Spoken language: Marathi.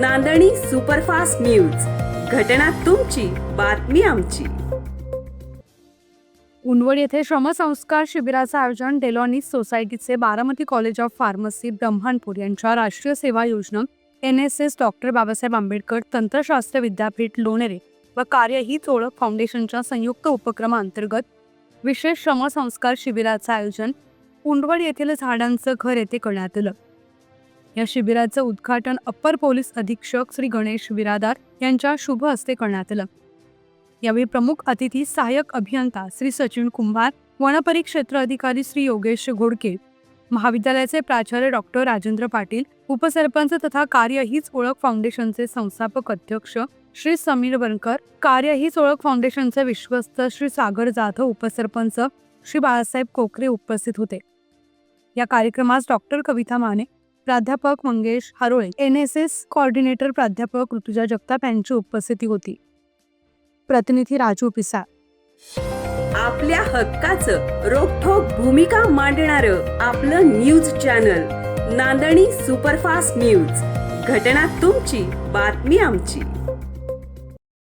नांदणी सुपरफास्ट न्यूज. घटना तुमची बातमी आमची. उनवड येथे श्रमसंस्कार शिबिराचं आयोजन डेलॉनिस सोसायटीचे Baramati college of pharmacy Brahmanpur यांच्या राष्ट्रीय सेवा योजना N S S doctor Babasaheb Ambedkar तंत्रशास्त्र विद्यापीठ लोणेरे व कार्य हीच ओळख फाउंडेशनच्या संयुक्त उपक्रमाअंतर्गत विशेष श्रमसंस्कार शिबिराचं आयोजन उंडवड येथील झाडांचं घर येथे करण्यात आलं. या शिबिराचं उद्घाटन अप्पर पोलीस अधीक्षक श्री गणेश विरादार यांच्या शुभ हस्ते करण्यात आलं. यावेळी प्रमुख अतिथी सहाय्यक अभियंता श्री सचिन कुंभार वनपरिक्षेत्र अधिकारी श्री योगेश घोडके महाविद्यालयाचे प्राचार्य डॉक्टर राजेंद्र पाटील उपसरपंच तथा कार्य हीच ओळख फाउंडेशनचे संस्थापक अध्यक्ष श्री समीर बनकर कार्य हीच ओळख फाउंडेशनचे विश्वस्त श्री सागर जाधव उपसरपंच श्री बाळासाहेब कोकरे उपस्थित होते. या कार्यक्रमास डॉक्टर कविता माने प्राध्यापक Mangesh Harole N S S coordinator प्राध्यापक ऋतुजा जगताप यांची उपस्थिती होती. प्रतिनिधी राजू पिसा आपल्या हक्काचं रोखोक भूमिका मांडणार आपलं न्यूज चॅनल नांदणी सुपरफास्ट न्यूज. घटना तुमची बातमी आमची.